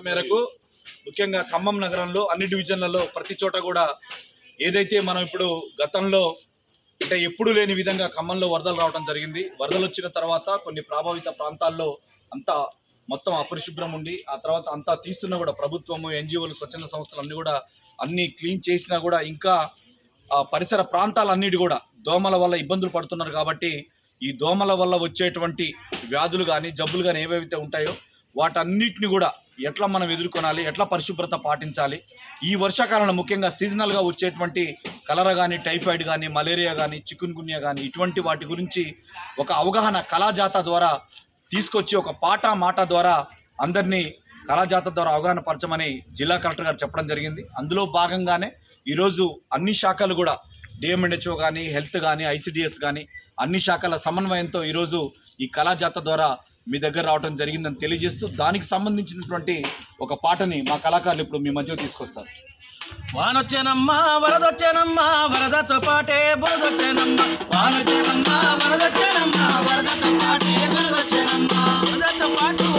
మేరకు ముఖ్యంగా ఖమ్మం నగరంలో అన్ని డివిజన్లలో ప్రతి చోట కూడా ఏదైతే మనం ఇప్పుడు గతంలో అంటే ఎప్పుడు లేని విధంగా ఖమ్మంలో వరదలు రావడం జరిగింది. వరదలు వచ్చిన తర్వాత కొన్ని ప్రభావిత ప్రాంతాల్లో అంతా మొత్తం అపరిశుభ్రం ఉండి ఆ తర్వాత అంతా తీస్తున్నా కూడా ప్రభుత్వము ఎన్జిఓలు స్వచ్ఛంద సంస్థలు అన్నీ కూడా అన్ని క్లీన్ చేసినా కూడా ఇంకా ఆ పరిసర ప్రాంతాలన్నిటి కూడా దోమల వల్ల ఇబ్బందులు పడుతున్నారు కాబట్టి ఈ దోమల వల్ల వచ్చేటువంటి వ్యాధులు కానీ జబ్బులు కానీ ఏవైతే ఉంటాయో వాటన్నిటిని కూడా ఎట్లా మనం ఎదుర్కొనాలి ఎట్లా పరిశుభ్రత పాటించాలి? ఈ వర్షాకాలంలో ముఖ్యంగా సీజనల్గా వచ్చేటువంటి కలరా కానీ టైఫాయిడ్ కానీ మలేరియా కానీ చికున్ గున్యా కానీ ఇటువంటి వాటి గురించి ఒక అవగాహన కళాజాత ద్వారా తీసుకొచ్చి ఒక పాట మాట ద్వారా అందరినీ కళాజాత ద్వారా అవగాహన పరచమని జిల్లా కలెక్టర్ గారు చెప్పడం జరిగింది. అందులో భాగంగానే ఈరోజు అన్ని శాఖలు కూడా డిఎంఎన్హెచ్ఓ కానీ హెల్త్ కానీ ఐసిడిఎస్ కానీ అన్ని శాఖల సమన్వయంతో ఈరోజు ఈ కళాజాత ద్వారా మీ దగ్గర రావడం జరిగిందని తెలియజేస్తూ దానికి సంబంధించినటువంటి ఒక పాటని మా కళాకారులు ఇప్పుడు మీ మధ్య తీసుకొస్తారు. వానొచ్చేనమ్మా వరదొచ్చేనమ్మా వరదతో పాటే బురదొచ్చేనమ్మా. వానొచ్చేనమ్మా వరదొచ్చేనమ్మా వరదతో పాటే బురదొచ్చేనమ్మా. వరదతో పాటు